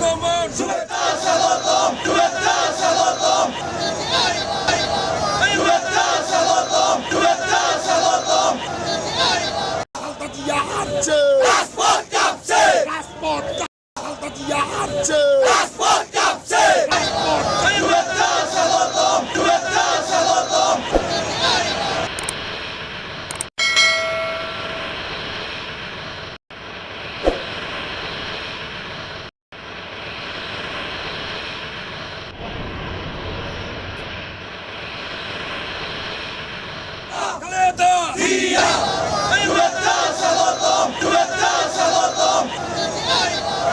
আগমন। শুভেচ্ছা স্বাগতম শুভেচ্ছা স্বাগতম শুভেচ্ছা স্বাগতম শুভেচ্ছা স্বাগতম রাজপথ কাঁপছে রাজপথ কাঁপছে রাজপথ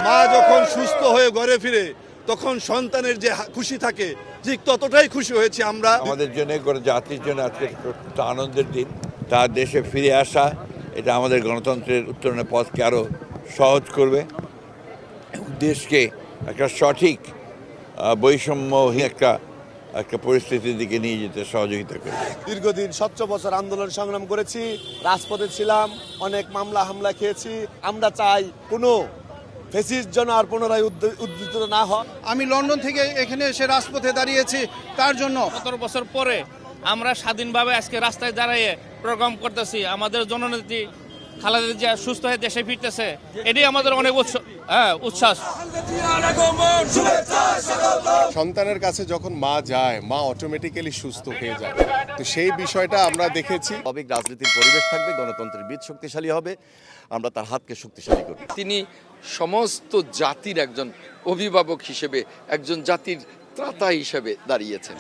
মা যখন সুস্থ হয়ে ঘরে ফিরে তখন সন্তানের যে হা- খুশি থাকে ঠিক ততটাই খুশি হয়েছি আমরা। আমাদের জন্য জাতির জন্য আজকে একটা আনন্দের দিন। তার দেশে ফিরে আসা এটা আমাদের গণতন্ত্রের উত্তরণের পথকে আরও সহজ করবে। দেশকে একটা সঠিক বৈষম্যহীন একটা একটা পরিস্থিতির দিকে নিয়ে যেতে সহযোগিতা করবে। দীর্ঘদিন স্বচ্ছ বছর আন্দোলন সংগ্রাম করেছি রাজপথে ছিলাম অনেক মামলা হামলা খেয়েছি। আমরা চাই কোনো ফেসিস যেন আর পুনরায় উদ্দ- উদ্ধৃত না হয়। আমি লন্ডন থেকে এখানে এসে রাজপথে দাঁড়িয়েছি তার জন্য সতেরো বছর পরে আমরা স্বাধীনভাবে আজকে রাস্তায় দাঁড়িয়ে প্রোগ্রাম করতেছি। আমাদের জননেত্রী খালেদা জিয়া সুস্থ হয়ে দেশে ফিরতেছে। এটাই আমাদের অনেক উৎস হ্যাঁ উচ্ছ্বাস। সন্তানের কাছে যখন মা যায় মা অটোমেটিক্যালি সুস্থ হয়ে যায়। তো সেই বিষয়টা আমরা দেখেছি। স্বাভাবিক রাজনীতির পরিবেশ থাকবে গণতন্ত্রের বীজ শক্তিশালী হবে আমরা তার হাতকে শক্তিশালী করব তিনি সমস্ত জাতির একজন অভিভাবক হিসেবে একজন জাতির ত্রাতা হিসেবে দাঁড়িয়েছেন।